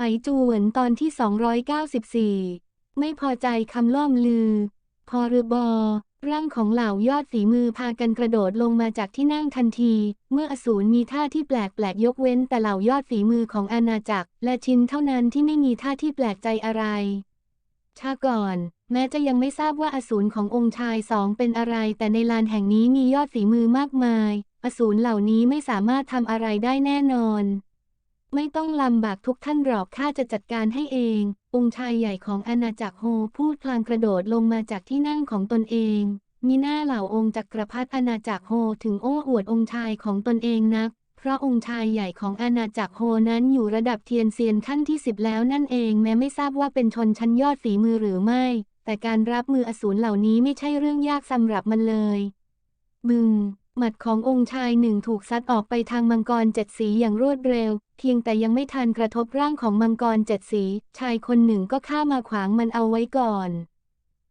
ไปจูเหวินตอนที่ 294 ไม่พอใจคำล่อมลือ พอรือบอ ร่างของเหล่ายอดฝีมือพากันกระโดดลงมาจากที่นั่งทันที เมื่ออสูรมีท่าที่แปลกแปลกยกเว้นแต่เหล่ายอดฝีมือของอาณาจักร และชินเท่านั้นที่ไม่มีท่าที่แปลกใจอะไรชาก่อนแม้จะยังไม่ทราบว่าอสูรขององค์ชายสองเป็นอะไร แต่ในลานแห่งนี้มียอดฝีมือมากมาย อสูรเหล่านี้ไม่สามารถทำอะไรได้แน่นอน ไม่ต้องลำบากทุกท่านหรอกข้าจะจัดการให้เอง องค์ชายใหญ่ของอาณาจักรโฮพูดพลางกระโดดลงมาจากที่นั่งของตนเองมีหน้าเหล่าองค์จักรพรรดิอาณาจักรโฮถึงโอ้อวดองค์ชายของตนเองนัก เพราะองค์ชายใหญ่ของอาณาจักรโฮนั้นอยู่ระดับเทียนเซียนขั้นที่สิบแล้วนั่นเองแม้ไม่ทราบว่าเป็นชนชั้นยอดฝีมือหรือไม่ แต่การรับมืออสูรเหล่านี้ไม่ใช่เรื่องยากสำหรับมันเลย บึง หมัดขององค์ชายหนึ่งถูกซัดออกไปทางมังกรเจ็ดสีอย่างรวดเร็ว เพียงแต่ยังไม่ทันกระทบร่างของมังกรเจ็ดสี ชายคนหนึ่งก็ข้ามาขวางมันเอาไว้ก่อน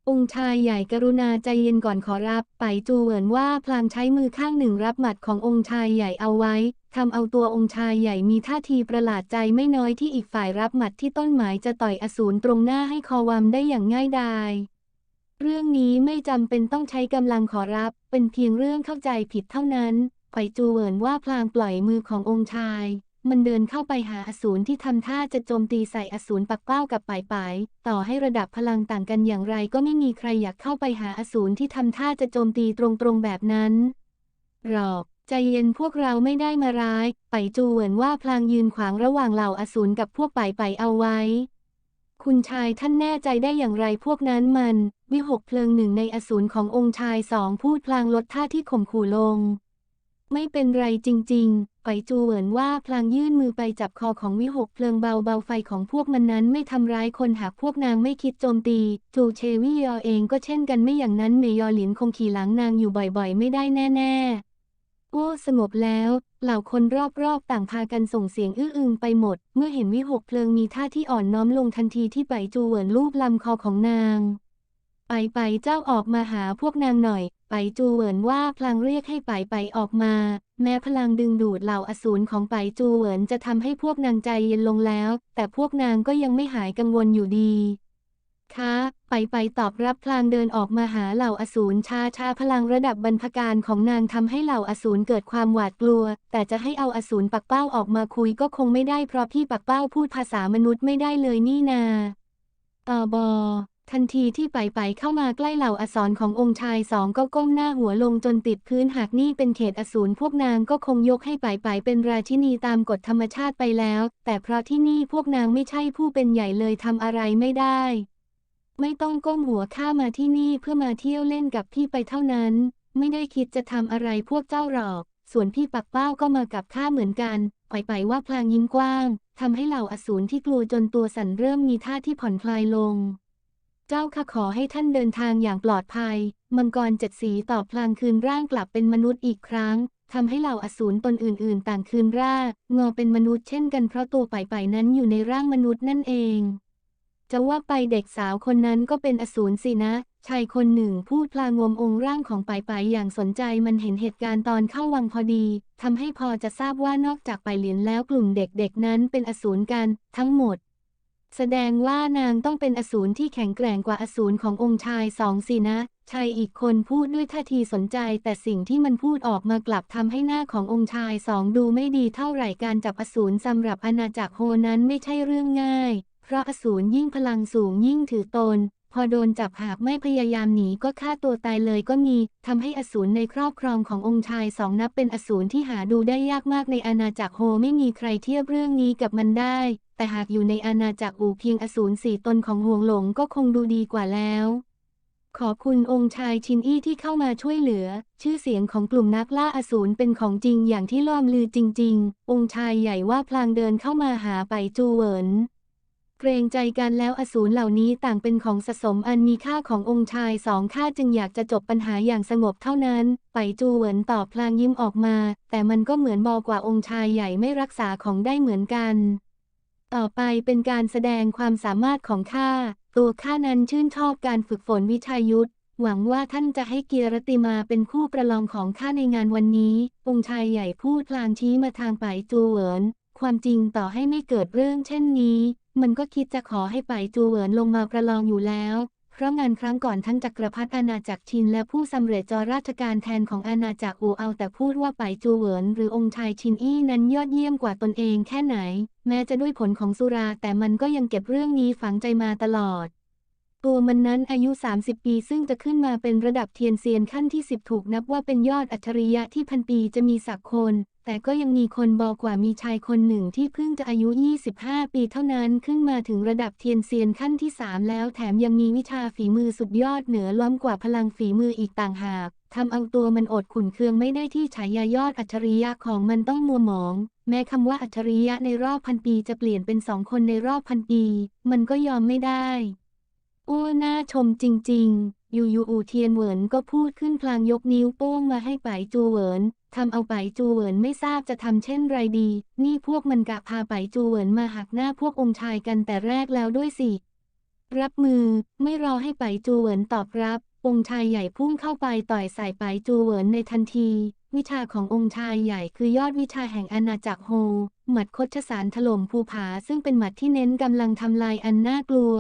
องค์ชายใหญ่กรุณาใจเย็นก่อนขอรับ ไปจูเหวินว่าพลางใช้มือข้างหนึ่งรับหมัดขององค์ชายใหญ่เอาไว้ทำเอาตัวองค์ชายใหญ่มีท่าทีประหลาดใจไม่น้อยที่อีกฝ่ายรับหมัดที่ต้นหมายจะต่อยอสูรตรงหน้าให้คอวามได้อย่างง่ายดาย เรื่องนี้ไม่จำเป็นต้องใช้กำลังขอรับ เป็นเพียงเรื่องเข้าใจผิดเท่านั้นไปจูเวินว่าพลางปล่อยมือขององค์ชาย มันเดินเข้าไปหาอสูรที่ทำท่าจะโจมตีใส่อสูรปักเป้ากับป่ายป่ายต่อให้ระดับพลังต่างกันอย่างไรก็ไม่มีใครอยากเข้าไปหาอสูรที่ทำท่าจะโจมตีตรงๆแบบนั้น หรอกใจเย็นพวกเราไม่ได้มาร้าย ไปจูเหวินว่าพลางยืนขวางระหว่างเหล่าอสูรกับพวกป่ายป่ายเอาไว้ คุณชายท่านแน่ใจได้อย่างไรพวกนั้นมัน วิหกเพลิงหนึ่งในอสูรขององค์ชายสองพูดพลางลดท่าที่ข่มขู่ลง ไม่เป็นไรจริง ๆ ไปจูเหวินว่าพลางยื่นมือไปจับคอของวิหกเพลิงเบาเบาไฟของพวกมันนั้นไม่ทำร้ายคนหากพวกนางไม่คิดโจมตี จูเชวิยอเองก็เช่นกันไม่อย่างนั้นเมยอหลินคงขี่หลังนางอยู่บ่อย ๆ ไม่ได้แน่ ๆ โอ้สงบแล้ว เหล่าคนรอบๆ ต่างพากันส่งเสียงอื้ออึงไปหมด เมื่อเห็นวิหกเพลิงมีท่าที่อ่อนน้อมลงทันทีที่ไปจูเหวินลูบลำคอของนาง ไปไปเจ้าออกมาหาพวกนางหน่อย ไปจูเหวินว่าพลางเรียกให้ไปไปออกมา แม้พลังดึงดูดเหล่าอสูรของไปจูเหวินจะทำให้พวกนางใจเย็นลงแล้ว แต่พวกนางก็ยังไม่หายกังวลอยู่ดี คะไปไปตอบรับพลางเดินออกมาหาเหล่าอสูรชาชาพลังระดับบรรพการของนางทำให้เหล่าอสูรเกิดความหวาดกลัว แต่จะให้เอาอสูรปักเป้าออกมาคุยก็คงไม่ได้เพราะพี่ปักเป้าพูดภาษามนุษย์ไม่ได้เลยนี่นาตอบอทันทีที่ไปไปเข้ามาใกล้เหล่าอสรขององค์ชายสองก็ก้มหน้าหัวลงจนติดพื้นหากนี่เป็นเขตอสูรพวกนางก็คงยกให้ไปไปเป็นราชินีตามกฎธรรมชาติไปแล้ว แต่เพราะที่นี่พวกนางไม่ใช่ผู้เป็นใหญ่เลยทำอะไรไม่ได้ ไม่ต้องก้มหัวข้ามาที่นี่เพื่อมาเที่ยวเล่นกับพี่ไปเท่านั้น ไม่ได้คิดจะทำอะไรพวกเจ้าหรอก ส่วนพี่ปักเป้าก็มากับข้าเหมือนกันไปไปว่าพลางยิ้มกว้างทำให้เหล่าอสูรที่กลัวจนตัวสั่นเริ่มมีท่าที่ผ่อนคลายลง เจ้าข้าขอให้ท่านเดินทางอย่างปลอดภัย มังกรเจ็ดสีตอบพลางคืนร่างกลับเป็นมนุษย์อีกครั้งทำให้เหล่าอสูรตนอื่น ๆ ต่างคืนร่างงอเป็นมนุษย์เช่นกันเพราะตัวไปไปนั้นอยู่ในร่างมนุษย์นั่นเอง จะว่าไปเด็กสาวคนนั้นก็เป็นอสูรสินะ ชายคนหนึ่งพูดพลางงมองค์ร่างของไปไปอย่างสนใจมันเห็นเหตุการณ์ตอนเข้าวังพอดีทำให้พอจะทราบว่านอกจากไปเหรียญแล้วกลุ่มเด็กๆนั้นเป็นอสูรกัน ทั้งหมด แสดงว่านางต้องเป็นอสูรที่แข็งแกร่งกว่าอสูรขององค์ชายสองสินะ ชายอีกคนพูดด้วยท่าทีสนใจ แต่สิ่งที่มันพูดออกมากลับทำให้หน้าขององค์ชายสองดูไม่ดีเท่าไหร่การจับอสูรสำหรับอาณาจักรโฮนั้นไม่ใช่เรื่องง่าย เพราะอสูรยิ่งพลังสูงยิ่งถือตน พอโดนจับหากไม่พยายามหนีก็ฆ่าตัวตายเลยก็มีทำให้อสูรในครอบครองขององค์ชายสองนับเป็นอสูรที่หาดูได้ยากมากในอาณาจักรโฮไม่มีใครเทียบเรื่องนี้กับมันได้ แต่หากอยู่ในอาณาจักรอูเพียงอสูรสี่ตนของห่วงหลงก็คงดูดีกว่าแล้วขอบคุณองค์ชายชินอี้ที่เข้ามาช่วยเหลือ ชื่อเสียงของกลุ่มนักล่าอสูรเป็นของจริงอย่างที่ล่อมลือจริง ๆ องค์ชายใหญ่ว่าพลางเดินเข้ามาหาไปจูเวิน เกรงใจกันแล้วอสูรเหล่านี้ต่างเป็นของสะสมอันมีค่าขององค์ชายสองข้าจึงอยากจะจบปัญหาอย่างสงบเท่านั้น ไปจูเหวินตอบพลางยิ้มออกมา แต่มันก็เหมือนบอกว่าองค์ชายใหญ่ไม่รักษาของได้เหมือนกัน ต่อไปเป็นการแสดงความสามารถของข้า ตัวข้านั้นชื่นชอบการฝึกฝนวิชายุทธหวังว่าท่านจะให้เกียรติมาเป็นคู่ประลองของข้าในงานวันนี้ องค์ชายใหญ่พูดพลางชี้มาทางไปจูเหวิน ความจริงต่อให้ไม่เกิดเรื่องเช่นนี้ มันก็คิดจะขอให้ไปจูเหวินลงมาประลองอยู่แล้ว เพราะงานครั้งก่อนทั้งจักรพรรดิอาณาจักรชินและผู้สำเร็จจอราชการแทนของอาณาจักรอูเอาแต่พูดว่าไปจูเหวินหรือองค์ชายชินอี้นั้นยอดเยี่ยมกว่าตนเองแค่ไหน แม้จะด้วยผลของสุรา แต่มันก็ยังเก็บเรื่องนี้ฝังใจมาตลอดตัวมันนั้นอายุ 30 ปี ซึ่งจะขึ้นมาเป็นระดับเทียนเซียนขั้นที่ 10 ถูกนับว่าเป็นยอดอัจฉริยะที่พันปีจะมีสักคน แต่ก็ยังมีคนบอกว่ามีชายคนหนึ่งที่เพิ่งจะอายุ 25 ปีเท่านั้นขึ้นมาถึงระดับเทียนเซียนขั้นที่ 3 แล้วแถมยังมีวิชาฝีมือสุดยอดเหนือล้อมกว่าพลังฝีมืออีกต่างหากทำเอาตัวมันอดขุนเคืองไม่ได้ที่ฉายายอดอัจฉริยะของมันต้องมัวหมอง แม้คำว่าอัจฉริยะในรอบพันปีจะเปลี่ยนเป็นสองคนในรอบพันปี มันก็ยอมไม่ได้อ้วน่าชมจริง ๆ อยู่ยูอูเทียนเหวินก็พูดขึ้นพลางยกนิ้วโป้งมาให้ไปจูเหวิน ทำเอาไปจูเหวินไม่ทราบจะทำเช่นไรดี นี่พวกมันกะพาไปจูเหวินมาหักหน้าพวกองค์ชายกันแต่แรกแล้วด้วยสิ รับมือ ไม่รอให้ไปจูเหวินตอบรับ องค์ชายใหญ่พุ่งเข้าไปต่อยใส่ไปจูเหวินในทันที วิชาขององค์ชายใหญ่คือยอดวิชาแห่งอาณาจักรโฮ หมัดคดชสารถล่มภูผาซึ่งเป็นหมัดที่เน้นกำลังทำลายอันน่ากลัว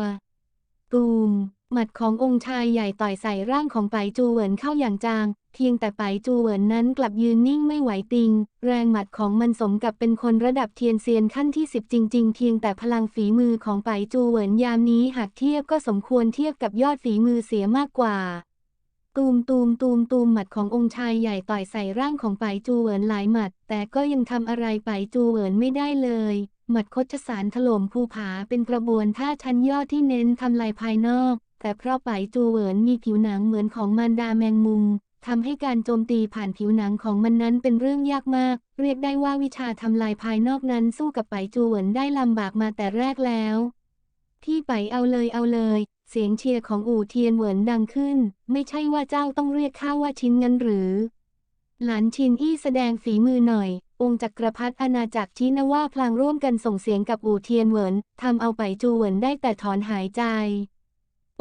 ตูม หมัดขององค์ชายใหญ่ต่อยใส่ร่างของไปจูเหวินเข้าอย่างจาง เพียงแต่ไปจูเหวินนั้นกลับยืนนิ่งไม่ไหวติง แรงหมัดของมันสมกับเป็นคนระดับเทียนเซียนขั้นที่สิบจริง ๆ เพียงแต่พลังฝีมือของไปจูเหวินยามนี้หากเทียบก็สมควรเทียบกับยอดฝีมือเสียมากกว่าตูมตูมตูมตูมหมัดขององค์ชายใหญ่ต่อยใส่ร่างของไปจูเหวินหลายหมัด แต่ก็ยังทำอะไรไปจูเหวินไม่ได้เลย หมัดคดชสารถล่มภูผาเป็นกระบวนท่าชั้นยอดที่เน้นทำลายภายนอก แต่เพราะไปจูเหวินมีผิวหนังเหมือนของมารดาแมงมุมทำให้การโจมตีผ่านผิวหนังของมันนั้นเป็นเรื่องยากมาก เรียกได้ว่าวิชาทำลายภายนอกนั้นสู้กับไปจูเหวินได้ลำบากมาแต่แรกแล้วพี่ไปเอาเลยเอาเลย เสียงเชียร์ของอู่เทียนเหวินดังขึ้น ไม่ใช่ว่าเจ้าต้องเรียกข้าว่าชินงั้นหรือ หลานชินอี้แสดงฝีมือหน่อย องค์จักรพรรดิอาณาจักรชี้นว่าพลางร่วมกันส่งเสียงกับอู่เทียนเหวินทำเอาไปจูเหวินได้แต่ถอนหายใจ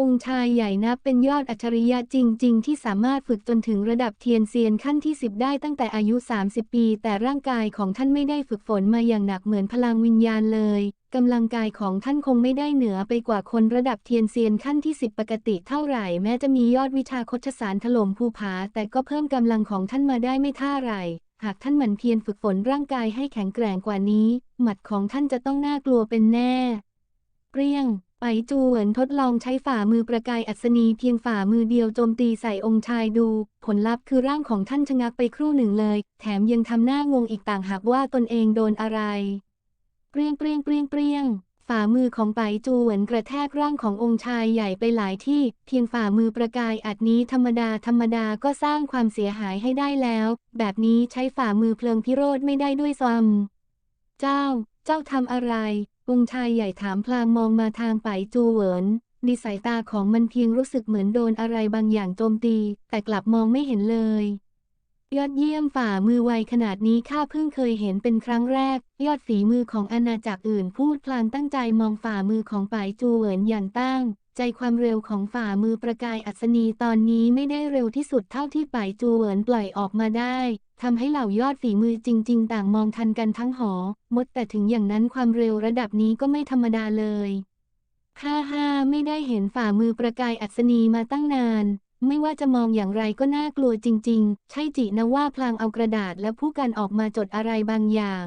องค์ชายใหญ่นับเป็นยอดอัจฉริยะจริง ๆ ที่สามารถฝึกจนถึงระดับเทียนเซียนขั้นที่ 10 ได้ตั้งแต่อายุ 30 ปี แต่ร่างกายของท่านไม่ได้ฝึกฝนมาอย่างหนักเหมือนพลังวิญญาณเลยกำลังกายของท่านคงไม่ได้เหนือไปกว่าคนระดับเทียนเซียนขั้นที่ 10 ปกติเท่าไหร่ แม้จะมียอดวิชาคชสารถล่มภูผา แต่ก็เพิ่มกำลังของท่านมาได้ไม่ท่าไหร่ หากท่านหมั่นเพียรฝึกฝนร่างกายให้แข็งแกร่งกว่านี้ หมัดของท่านจะต้องน่ากลัวเป็นแน่ เปรี้ยง ไปจูเหวินทดลองใช้ฝ่ามือประกายอัศนีเพียงฝ่ามือเดียวโจมตีใส่องค์ชายดู ผลลัพธ์คือร่างของท่านชะงักไปครู่หนึ่งเลย แถมยังทำหน้างงอีกต่างหากว่าตนเองโดนอะไร เปรี้ยงเปรี้ยงเปรี้ยงเปรี้ยงฝ่ามือของไปจูเหวินกระแทกร่างขององค์ชายใหญ่ไปหลายที่ เพียงฝ่ามือประกายอัดนี้ธรรมดาธรรมดาก็สร้างความเสียหายให้ได้แล้ว แบบนี้ใช้ฝ่ามือเพลิงพิโรธไม่ได้ด้วยซ้ำเจ้า เจ้าทำอะไร องค์ชายใหญ่ถามพลางมองมาทางไปจูเหวินดิสายตาของมันเพียงรู้สึกเหมือนโดนอะไรบางอย่างโจมตี แต่กลับมองไม่เห็นเลย ยอดเยี่ยมฝ่ามือไวขนาดนี้ข้าเพิ่งเคยเห็นเป็นครั้งแรก ยอดฝีมือของอาณาจักรอื่นพูดพลางตั้งใจมองฝ่ามือของปายจูเหวินอย่างตั้ง ใจความเร็วของฝ่ามือประกายอัศนีตอนนี้ไม่ได้เร็วที่สุดเท่าที่ป่ายจูเหวินปล่อยออกมาได้ทำให้เหล่ายอดฝีมือจริง ๆ ต่างมองทันกันทั้งหอ มดแต่ถึงอย่างนั้นความเร็วระดับนี้ก็ไม่ธรรมดาเลยฮ่าฮ่าไม่ได้เห็นฝ่ามือประกายอัศนีมาตั้งนาน ไม่ว่าจะมองอย่างไรก็น่ากลัวจริง ๆ ใช่จินะว่าพลางเอากระดาษและผู้กันออกมาจดอะไรบางอย่าง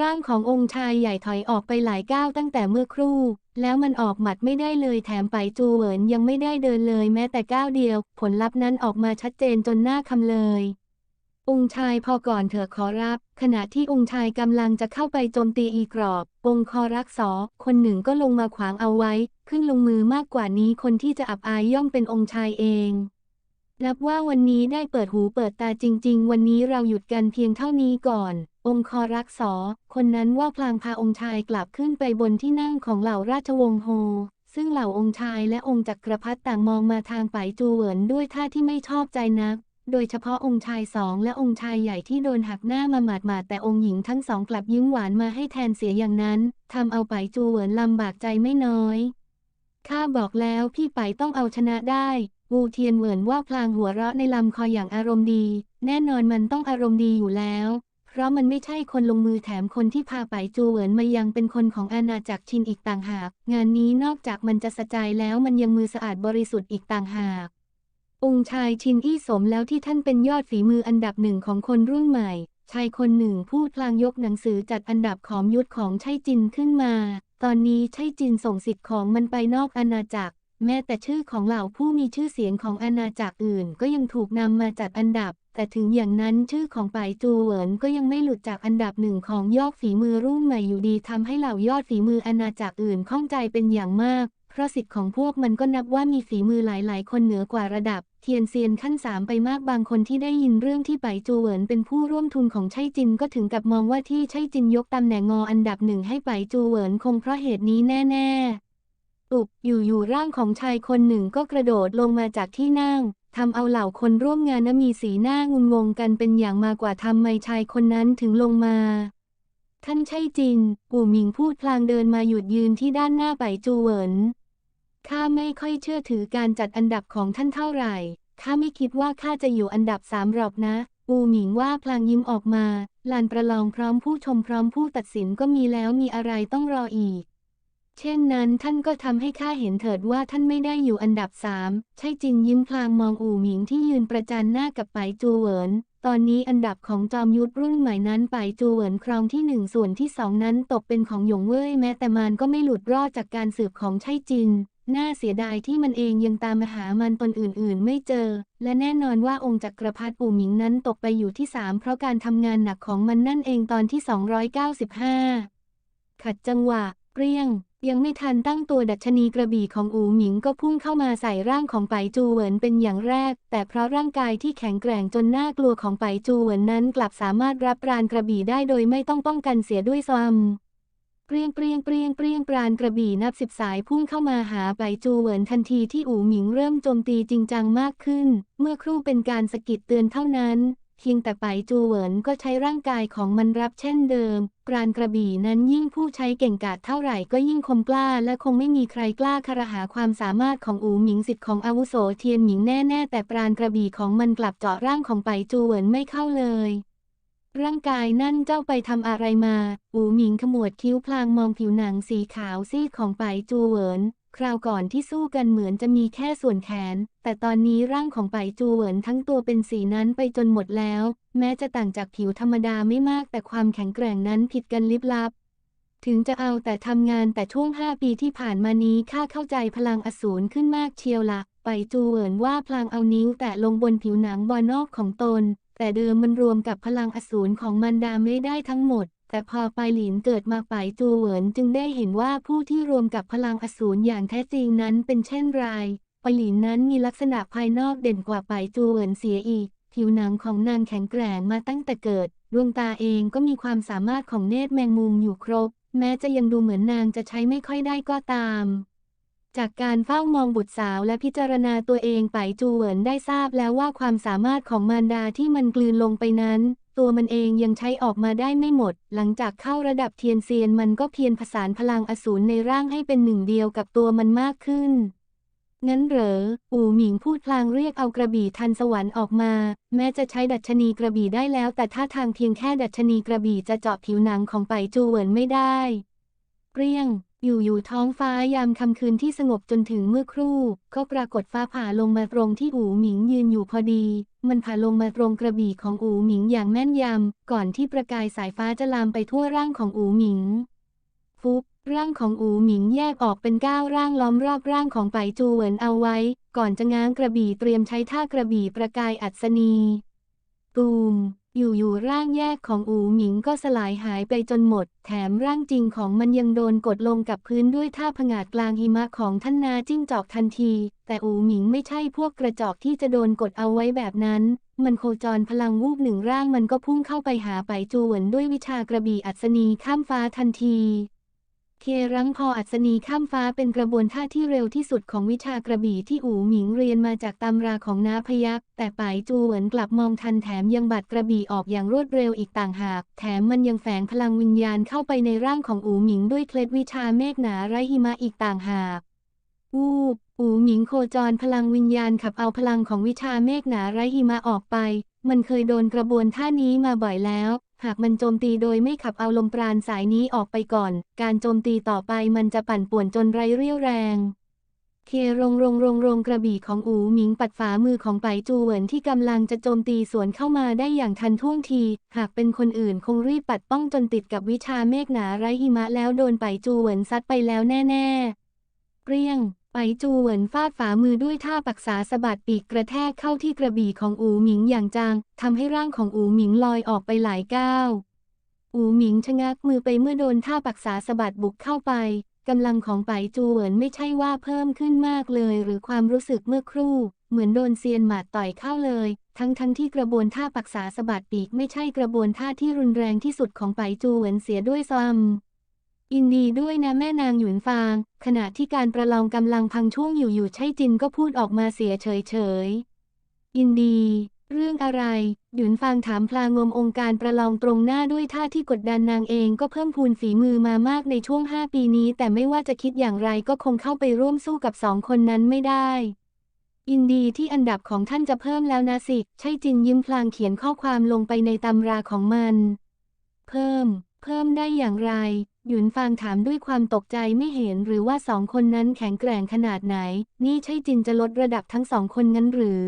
ร่างขององค์ชายใหญ่ถอยออกไปหลายก้าวตั้งแต่เมื่อครู่ แล้วมันออกหมัดไม่ได้เลยแถมไปจูเหวินยังไม่ได้เดินเลยแม้แต่ก้าวเดียว ผลลัพธ์นั้นออกมาชัดเจนจนหน้าคำเลย องค์ชายพอก่อนเถอะขอรับ ขณะที่องค์ชายกำลังจะเข้าไปโจมตีอีกรอบ องค์คอรักษอคนหนึ่งก็ลงมาขวางเอาไว้ ขึ้นลงมือมากกว่านี้คนที่จะอับอายย่อมเป็นองค์ชายเอง นับว่าวันนี้ได้เปิดหูเปิดตาจริง ๆ วันนี้เราหยุดกันเพียงเท่านี้ก่อน องค์คอรักษอคนนั้นว่าพลางพาองค์ชายกลับขึ้นไปบนที่นั่งของเหล่าราชวงศ์โฮ ซึ่งเหล่าองค์ชายและองค์จักรพรรดิต่างมองมาทางไปจูเหวินด้วยท่าที่ไม่ชอบใจนัก โดยเฉพาะองค์ชายสองและองค์ชายใหญ่ที่โดนหักหน้ามาหมาดๆแต่องค์หญิงทั้งสองกลับยิ้มหวานมาให้แทนเสียอย่างนั้นทำเอาไปจูเหวินลำบากใจไม่น้อยข้าบอกแล้วพี่ไปต้องเอาชนะได้ วูเทียนเหวินว่าพลางหัวเราะในลำคออย่างอารมณ์ดี แน่นอนมันต้องอารมณ์ดีอยู่แล้ว เพราะมันไม่ใช่คนลงมือแถมคนที่พาไปจูเหวินมายังเป็นคนของอาณาจักรชินอีกต่างหาก งานนี้นอกจากมันจะสะใจแล้วมันยังมือสะอาดบริสุทธิ์อีกต่างหาก องค์ชายชินอี้สมแล้วที่ท่านเป็นยอดฝีมืออันดับหนึ่งของคนรุ่นใหม่ ชายคนหนึ่งพูดพลางยกหนังสือจัดอันดับของยุทธของไช่จินขึ้นมา ตอนนี้ไช่จินส่งสิทธิ์ของมันไปนอกอาณาจักร แม้แต่ชื่อของเหล่าผู้มีชื่อเสียงของอาณาจักรอื่น ก็ยังถูกนำมาจัดอันดับ แต่ถึงอย่างนั้นชื่อของไปายจูเหวินก็ยังไม่หลุดจากอันดับหนึ่งของยอดฝีมือรุ่นใหม่อยู่ดีทำให้เหล่ายอดฝีมืออาณาจักรอื่นข้องใจเป็นอย่างมาก เพราะสิทธิ์ของพวกมันก็นับว่ามีฝีมือหลายๆ คนเหนือกว่าระดับ เทียนเซียนขั้นสามไปมากบางคนที่ได้ยินเรื่องที่ไปจูเหวินเป็นผู้ร่วมทุนของไช่จินก็ถึงกับมองว่าที่ไช่จินยกตำแหน่งงออันดับหนึ่งให้ไปจูเหวินคงเพราะเหตุนี้แน่ ๆ อุบอยู่ๆร่างของชายคนหนึ่งก็กระโดดลงมาจากที่นั่งทำเอาเหล่าคนร่วมงานนมีสีหน้างุนงงกันเป็นอย่างมากกว่าทำไมชายคนนั้นถึงลงมา ท่านใช่จินอู่หมิงพูดพลางเดินมาหยุดยืนที่ด้านหน้าไปจูเหวินข้าไม่ค่อยเชื่อถือการจัดอันดับของท่านเท่าไหร่ข้าไม่คิดว่าข้าจะอยู่อันดับสามหรอกนะ อูหมิงว่าพลางยิ้มออกมาลานประลองพร้อมผู้ชมพร้อมผู้ตัดสินก็มีแล้วมีอะไรต้องรออีก เช่นนั้นท่านก็ทำให้ข้าเห็นเถิดว่าท่านไม่ได้อยู่อันดับสามใช่จินยิ้มพลางมองอูหมิงที่ยืนประจันหน้ากับไปจูเหวิน ตอนนี้อันดับของจอมยุทธรุ่นใหม่นั้นไปจูเหวินครองที่หนึ่งส่วนที่สองนั้นตกเป็นของหยงเว่ยแม้แต่มานก็ไม่หลุดรอดจากการสืบของไช่จินน่าเสียดายที่มันเองยังตามมาหามันตนอื่นๆ ไม่เจอ และแน่นอนว่าองค์จักรพรรดิปู่หมิงนั้นตกไปอยู่ที่สามเพราะการทำงานหนักของมันนั่นเองตอนที่ 295 ขัดจังหวะ เปรี้ยง ยังไม่ทันตั้งตัวดัชนีกระบี่ของอูหมิงก็พุ่งเข้ามาใส่ร่างของไปจูเหวินเป็นอย่างแรก แต่เพราะร่างกายที่แข็งแกร่งจนน่ากลัวของไปจูเหวินนั้นกลับสามารถรับปรานกระบี่ได้โดยไม่ต้องป้องกันเสียด้วยซ้ำเปรียงเปรียงเปรียงเปรียงปรานกระบี่นับสิบสายพุ่งเข้ามาหาไปจูเหวินทันทีที่อูหมิงเริ่มโจมตีจริงจังมากขึ้น เมื่อครู่เป็นการสะกิดเตือนเท่านั้น เพียงแต่ไปจูเหวินก็ใช้ร่างกายของมันรับเช่นเดิมปราณกระบี่นั้นยิ่งผู้ใช้เก่งกาจเท่าไหร่ก็ยิ่งคมกล้า และคงไม่มีใครกล้าคารหาความสามารถของอูหมิงสิทธิ์ของอาวุโสเทียนหมิงแน่ๆแต่ปราณกระบี่ของมันกลับเจาะร่างของไปจูเหวินไม่เข้าเลยร่างกายนั่นเจ้าไปทำอะไรมา อูหมิงขมวดคิ้วพลางมองผิวหนังสีขาวซีดของไปจูเหวิน คราวก่อนที่สู้กันเหมือนจะมีแค่ส่วนแขน แต่ตอนนี้ร่างของไปจูเหวินทั้งตัวเป็นสีนั้นไปจนหมดแล้ว แม้จะต่างจากผิวธรรมดาไม่มากแต่ความแข็งแกร่งนั้นผิดกันลิบลับ ถึงจะเอาแต่ทำงานแต่ช่วงห้าปีที่ผ่านมานี้ข้าเข้าใจพลังอสูรขึ้นมากเชียวละไปจูเหวินว่าพลางเอานิ้วแตะลงบนผิวหนังบอนนอกของตน แต่เดิมมันรวมกับพลังอสูรของมันดาไม่ได้ทั้งหมด แต่พอไปหลินเกิดมาไปจูเหวินจึงได้เห็นว่าผู้ที่รวมกับพลังอสูรอย่างแท้จริงนั้นเป็นเช่นไรไปหลินนั้นมีลักษณะภายนอกเด่นกว่าไปจูเหวินเสียอีก ผิวหนังของนางแข็งแกร่งมาตั้งแต่เกิด ดวงตาเองก็มีความสามารถของเนตรแมงมุมอยู่ครบ แม้จะยังดูเหมือนนางจะใช้ไม่ค่อยได้ก็ตามจากการเฝ้ามองบุตรสาวและพิจารณาตัวเองไปจูเหวินได้ทราบแล้วว่าความสามารถของมารดาที่มันกลืนลงไปนั้น ตัวมันเองยังใช้ออกมาได้ไม่หมด หลังจากเข้าระดับเทียนเซียนมันก็เพียรผสานพลังอสูรในร่างให้เป็นหนึ่งเดียวกับตัวมันมากขึ้น งั้นเหรอ อู่หมิงพูดพลางเรียกเอากระบี่ทันสวรรค์ออกมา แม้จะใช้ดัชนีกระบี่ได้แล้ว แต่ถ้าทางเพียงแค่ดัชนีกระบี่จะเจาะผิวหนังของไปจูเวินไม่ได้ เปรี้ยง อยู่อยู่ท้องฟ้ายามค่ำคืนที่สงบจนถึงเมื่อครู่ ก็ปรากฏฟ้าผ่าลงมาตรงที่อูหมิงยืนอยู่พอดี มันผ่าลงมาตรงกระบี่ของอูหมิงอย่างแม่นยำ ก่อนที่ประกายสายฟ้าจะลามไปทั่วร่างของอูหมิง ฟุบร่างของอูหมิงแยกออกเป็นเก้าร่างล้อมรอบร่างของไปจูเหวินเอาไว้ ก่อนจะง้างกระบี่เตรียมใช้ท่ากระบี่ประกายอัศนีตูม อยู่ๆร่างแยกของอูหมิงก็สลายหายไปจนหมด แถมร่างจริงของมันยังโดนกดลงกับพื้นด้วยท่าผงาดกลางหิมะของท่านนาจิ้งจอกทันที แต่อูหมิงไม่ใช่พวกกระจอกที่จะโดนกดเอาไว้แบบนั้น มันโคจรพลังวูบหนึ่งร่างมันก็พุ่งเข้าไปหาไปจูเหวินด้วยวิชากระบี่อัศนีข้ามฟ้าทันที เครังพออัศนีข้ามฟ้าเป็นกระบวนท่าที่เร็วที่สุดของวิชากระบี่ที่อู๋หมิงเรียนมาจากตำราของนาพยักษ์แต่ไปจูเหวินกลับมองทันแถมยังบัดกระบี่ออกอย่างรวดเร็วอีกต่างหาก แถมมันยังแฝงพลังวิญญาณเข้าไปในร่างของอู๋หมิงด้วยเคล็ดวิชาเมฆหนาไรหิมะอีกต่างหากวูบอูหมิงโคจรพลังวิญญาณขับเอาพลังของวิชาเมฆหนาไรหิมะออกไป มันเคยโดนกระบวนท่านี้มาบ่อยแล้ว หากมันโจมตีโดยไม่ขับเอาลมปราณสายนี้ออกไปก่อน การโจมตีต่อไปมันจะปั่นป่วนจนไร้เรี่ยวแรง เครงรงรงรงกระบี่ของอูหมิงปัดฝ่ามือของไปจูเหวินที่กำลังจะโจมตีสวนเข้ามาได้อย่างทันท่วงที หากเป็นคนอื่นคงรีบปัดป้องจนติดกับวิชาเมฆหนาไร้หิมะแล้วโดนไปจูเหวินซัดไปแล้วแน่ ๆเปรี้ยง ไปจูเหวินฟาดฝ่ามือด้วยท่าปักษาสะบัดปีกกระแทกเข้าที่กระบี่ของอูหมิงอย่างจังทำให้ร่างของอูหมิงลอยออกไปหลายก้าว อูหมิงชะงักมือไปเมื่อโดนท่าปักษาสะบัดบุกเข้าไปกำลังของไปจูเหวินไม่ใช่ว่าเพิ่มขึ้นมากเลย หรือความรู้สึกเมื่อครู่ เหมือนโดนเซียนหมาดต่อยเข้าเลย ทั้งทั้งที่กระบวนท่าปักษาสะบัดปีกไม่ใช่กระบวนท่าที่รุนแรงที่สุดของไปจูเหวินเสียด้วยซ้ำ อินดีด้วยนะแม่นางหยุนฟาง ขณะที่การประลองกำลังพังช่วงอยู่ๆใช่จินก็พูดออกมาเสียเฉยๆอินดี เรื่องอะไร หยุนฟางถามพลางมองค์การประลองตรงหน้าด้วยท่าที่กดดันนางเองก็เพิ่มพูนฝีมือมามากในช่วงห้าปีนี้ แต่ไม่ว่าจะคิดอย่างไรก็คงเข้าไปร่วมสู้กับสองคนนั้นไม่ได้อินดีที่อันดับของท่านจะเพิ่มแล้วนะสิ ใช่จินยิ้มพลางเขียนข้อความลงไปในตำราของมัน เพิ่ม เพิ่มได้อย่างไร หยุนฟางถามด้วยความตกใจไม่เห็นหรือว่าสองคนนั้นแข็งแกร่งขนาดไหน นี่ใช่จินจะลดระดับทั้งสองคนงั้นหรือ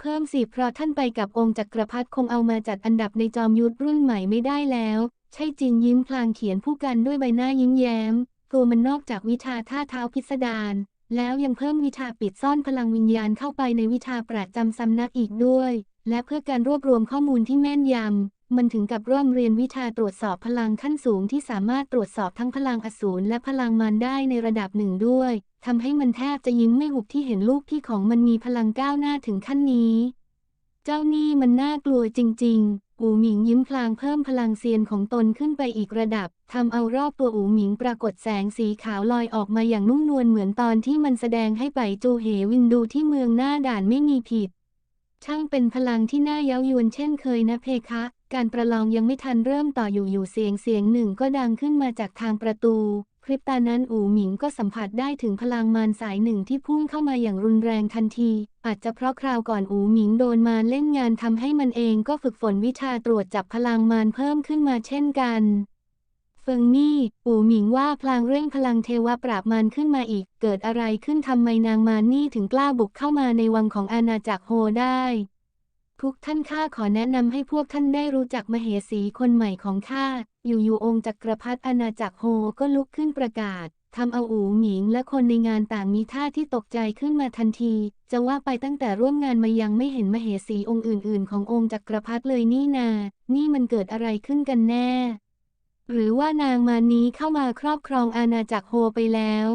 เพิ่มสิเพราะท่านไปกับองค์จักรพรรดิคงเอามาจัดอันดับในจอมยุทธรุ่นใหม่ไม่ได้แล้ว ใช่จินยิ้มพลางเขียนผู้กันด้วยใบหน้ายิ้มแย้ม ตัวมันนอกจากวิชาท่าเท้าพิสดารแล้วยังเพิ่มวิชาปิดซ่อนพลังวิญญาณเข้าไปในวิชาประจำสำนักอีกด้วย และเพื่อการรวบรวมข้อมูลที่แม่นยำ มันถึงกับร่วมเรียนวิชาตรวจสอบพลังขั้นสูงที่สามารถตรวจสอบทั้งพลังอสูรและพลังมารได้ในระดับหนึ่งด้วยทำให้มันแทบจะยิ้มไม่หุบที่เห็นลูกพี่ของมันมีพลังก้าวหน้าถึงขั้นนี้ เจ้านี่มันน่ากลัวจริง ๆอูหมิงยิ้มพลางเพิ่มพลังเซียนของตนขึ้นไปอีกระดับ ทำเอารอบตัวอูหมิงปรากฏแสงสีขาวลอยออกมาอย่างนุ่มนวลเหมือนตอนที่มันแสดงให้ไปจูเหวินดูที่เมืองหน้าด่านไม่มีผิด ช่างเป็นพลังที่น่าเย้ายวนเช่นเคยนะเพคะ การประลองยังไม่ทันเริ่มต่ออยู่อยู่เสียงเสียงหนึ่งก็ดังขึ้นมาจากทางประตูพริบตานั้นอูหมิงก็สัมผัสได้ถึงพลังมารสายหนึ่งที่พุ่งเข้ามาอย่างรุนแรงทันที อาจจะเพราะคราวก่อนอูหมิงโดนมารเล่นงานทำให้มันเองก็ฝึกฝนวิชาตรวจจับพลังมารเพิ่มขึ้นมาเช่นกันเฟิงมี่อูหมิงว่าพลางเร่งพลังเทวะปราบมารขึ้นมาอีก เกิดอะไรขึ้นทำไมนางมารนี่ถึงกล้าบุกเข้ามาในวังของอาณาจักรโฮได้ ทุกท่านข้าขอแนะนำให้พวกท่านได้รู้จักมเหสีคนใหม่ของข้า อยู่ๆองค์จักรพรรดิอาณาจักรโฮก็ลุกขึ้นประกาศทำเอาอูหมิงและคนในงานต่างมีท่าที่ตกใจขึ้นมาทันที จะว่าไปตั้งแต่ร่วมงานมายังไม่เห็นมเหสีองค์อื่น ๆ ขององค์จักรพรรดิเลยนี่นา นี่มันเกิดอะไรขึ้นกันแน่ หรือว่านางมานี้เข้ามาครอบครองอาณาจักรโฮไปแล้ว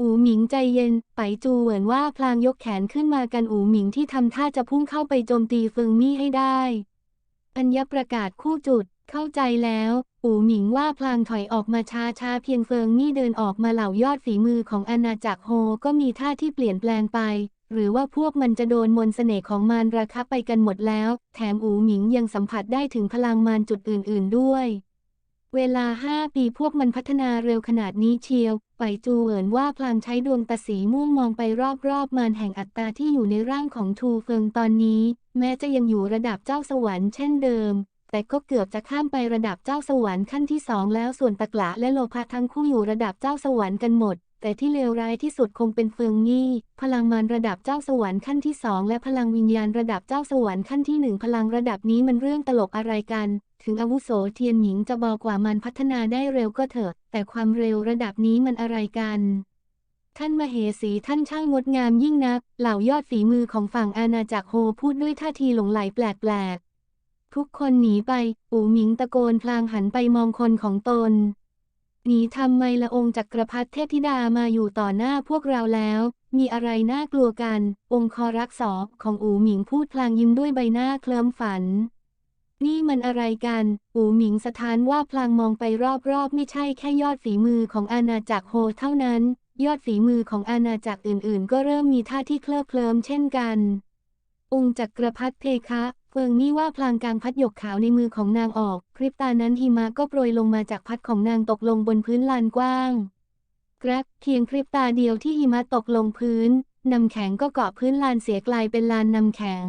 อูหมิงใจเย็น ไปจูเหวินว่าพลางยกแขนขึ้นมากันอูหมิงที่ทำท่าจะพุ่งเข้าไปโจมตีเฟิงมี่ให้ได้อัญญประกาศคู่จุด เข้าใจแล้ว อูหมิงว่าพลางถอยออกมาช้าช้าเพียงเฟิงมี่เดินออกมาเหล่ายอดฝีมือของอาณาจักรโฮก็มีท่าที่เปลี่ยนแปลงไป หรือว่าพวกมันจะโดนมนต์เสน่ห์ของมารราคะไปกันหมดแล้ว แถมอูหมิงยังสัมผัสได้ถึงพลังมารจุดอื่น ๆ ด้วย เวลาห้าปีพวกมันพัฒนาเร็วขนาดนี้เชียว ไปจูเหวินว่าพลางใช้ดวงตาสีม่วงมองไปรอบๆมารแห่งอัตตาที่อยู่ในร่างของทูเฟิงตอนนี้ แม้จะยังอยู่ระดับเจ้าสวรรค์เช่นเดิม แต่ก็เกือบจะข้ามไประดับเจ้าสวรรค์ขั้นที่สองแล้วส่วนตะกละและโลภะทั้งคู่อยู่ระดับเจ้าสวรรค์กันหมด แต่ที่เลวร้ายที่สุดคงเป็นเฟิงนี่พลังมารระดับเจ้าสวรรค์ขั้นที่สองและพลังวิญญาณระดับเจ้าสวรรค์ขั้นที่หนึ่งพลังระดับนี้มันเรื่องตลกอะไรกัน ถึงอาวุโสเทียนหญิงจะบอกว่ามันพัฒนาได้เร็วก็เถอะ แต่ความเร็วระดับนี้มันอะไรกัน ท่านมเหสีท่านช่างงดงามยิ่งนัก เหล่ายอดฝีมือของฝั่งอาณาจักรโฮพูดด้วยท่าทีหลงไหลแปลกๆ ทุกคนหนีไปอูหมิงตะโกนพลางหันไปมองคนของตน หนีทำไมละองค์จักรพรรดิเทพธิดามาอยู่ต่อหน้าพวกเราแล้วมีอะไรน่ากลัวกัน องค์คอรักษอของอูหมิงพูดพลางยิ้มด้วยใบหน้าเคลิ้มฝัน นี่มันอะไรกัน อูหมิงสะท้านว่าพลางมองไปรอบๆ ไม่ใช่แค่ยอดฝีมือของอาณาจักรโฮเท่านั้น ยอดฝีมือของอาณาจักรอื่นๆ ก็เริ่มมีท่าที่เคลิบเคลิ้มเช่นกัน องค์จักรพรรดิเพคะเฟิงนี่ว่าพลางกลางพัดหยกขาวในมือของนางออกพริบตานั้นหิมะก็โปรยลงมาจากพัดของนางตกลงบนพื้นลานกว้างกรักเพียงพริบตาเดียวที่หิมะตกลงพื้น น้ำแข็งก็เกาะพื้นลานเสียกลายเป็นลานน้ำแข็ง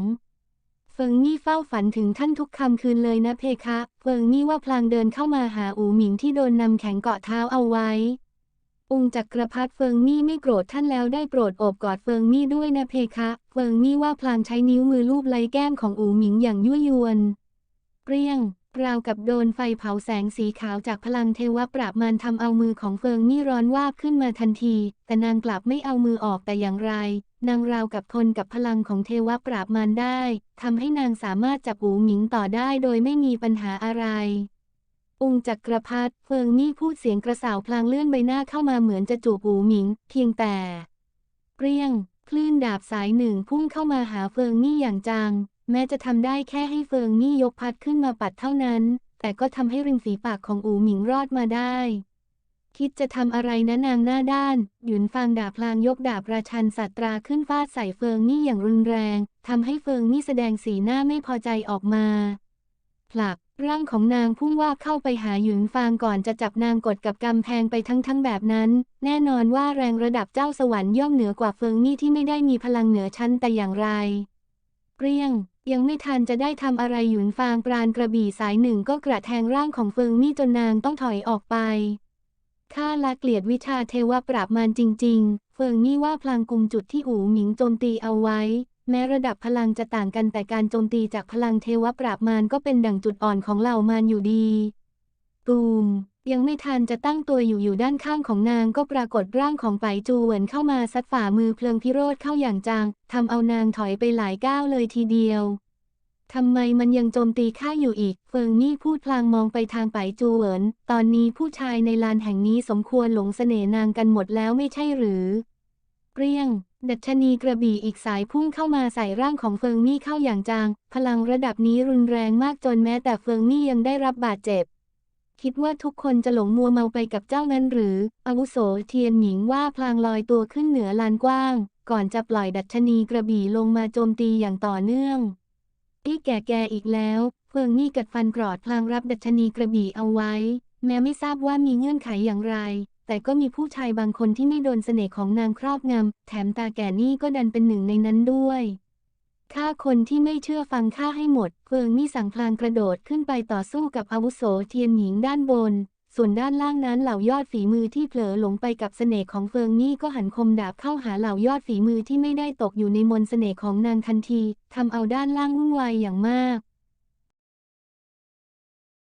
เฟิงมี่เฝ้าฝันถึงท่านทุกคำคืนเลยนะเพคะ เฟิงมี่ว่าพลางเดินเข้ามาหาอูหมิงที่โดนนำแข็งเกาะเท้าเอาไว้ องค์จักรพรรดิเฟิงมี่ไม่โกรธท่านแล้วได้โปรดโอบกอดเฟิงมี่ด้วยนะเพคะ เฟิงมี่ว่าพลางใช้นิ้วมือลูบไล้แก้มของอูหมิงอย่างยั่วยวน เปรี้ยงราวกับโดนไฟเผาแสงสีขาวจากพลังเทวปราบมารทำเอามือของเฟิงมี่ร้อนวาบขึ้นมาทันที แต่นางกลับไม่เอามือออกแต่อย่างไร นางราวกับทนกับพลังของเทวปราบมารได้ทำให้นางสามารถจับอูหมิงต่อได้โดยไม่มีปัญหาอะไร องค์จักรพรรดิเฟิงมี่พูดเสียงกระสาวพลางเลื่อนใบหน้าเข้ามาเหมือนจะจูบอูหมิง เพียงแต่ เปรี้ยง คลื่นดาบสายหนึ่งพุ่งเข้ามาหาเฟิงมี่อย่างจัง แม้จะทำได้แค่ให้เฟิงมี่ยกพัดขึ้นมาปัดเท่านั้น แต่ก็ทำให้ริมฝีปากของอูหมิงรอดมาได้ คิดจะทำอะไรนะนางหน้าด้าน หยุนฟางดาบพลางยกดาบราชันสัตราขึ้นฟาดใส่เฟิงมี่อย่างรุนแรงทำให้เฟิงมี่แสดงสีหน้าไม่พอใจออกมาผลักร่างของนางพุ่งว่าเข้าไปหาหยุนฟางก่อนจะจับนางกดกับกำแพงไปทั้งทั้งแบบนั้น แน่นอนว่าแรงระดับเจ้าสวรรค์ย่อมเหนือกว่าเฟิงมี่ที่ไม่ได้มีพลังเหนือชั้นแต่อย่างไร เปรี้ยง ยังไม่ทันจะได้ทำอะไรหยุนฟางปราณกระบี่สายหนึ่งก็กระแทงร่างของเฟิงมี่จนนางต้องถอยออกไป ข้าละเกลียดวิชาเทวปราบมารจริง ๆ เฟิงมี่ว่าพลางกุมจุดที่อูหมิงโจมตีเอาไว้ แม้ระดับพลังจะต่างกันแต่การโจมตีจากพลังเทวปราบมารก็เป็นดั่งจุดอ่อนของเหล่ามารอยู่ดีตูมยังไม่ทันจะตั้งตัวอยู่อยู่ด้านข้างของนางก็ปรากฏร่างของไปจูเหวินเข้ามาซัดฝ่ามือเพลิงพิโรธเข้าอย่างจังทำเอานางถอยไปหลายก้าวเลยทีเดียว ทำไมมันยังโจมตีข้าอยู่อีก เฟิงนี่พูดพลางมองไปทางไปจูเหวิน ตอนนี้ผู้ชายในลานแห่งนี้สมควรหลงเสน่นางกันหมดแล้วไม่ใช่หรือ เปรี้ยง ดัชนีกระบี่อีกสายพุ่งเข้ามาใส่ร่างของเฟิงมี่เข้าอย่างจางพลังระดับนี้รุนแรงมากจนแม้แต่เฟิงมี่ยังได้รับบาดเจ็บ คิดว่าทุกคนจะหลงมัวเมาไปกับเจ้านั้นหรือ อาวุโสเทียนหมิงว่าพลางลอยตัวขึ้นเหนือลานกว้าง ก่อนจะปล่อยดัชนีกระบี่ลงมาโจมตีอย่างต่อเนื่อง อีแก่แกอีกแล้ว เพิงนี่กัดฟันกรอดพลางรับดัชนีกระบี่เอาไว้ แม้ไม่ทราบว่ามีเงื่อนไขอย่างไร แต่ก็มีผู้ชายบางคนที่ไม่โดนเสน่ห์ของนางครอบงำ แถมตาแก่นี่ก็ดันเป็นหนึ่งในนั้นด้วยฆ่าคนที่ไม่เชื่อฟังฆ่าให้หมด เพิงนี่สั่งพลางกระโดดขึ้นไปต่อสู้กับอาวุโสเทียนหมิงด้านบน ส่วนด้านล่างนั้นเหล่ายอดฝีมือที่เผลอหลงไปกับเสน่ห์ของเฟิงนี่ก็หันคมดาบเข้าหาเหล่ายอดฝีมือที่ไม่ได้ตกอยู่ในมนต์เสน่ห์ของนางทันทีทำเอาด้านล่างวุ่นวายอย่างมาก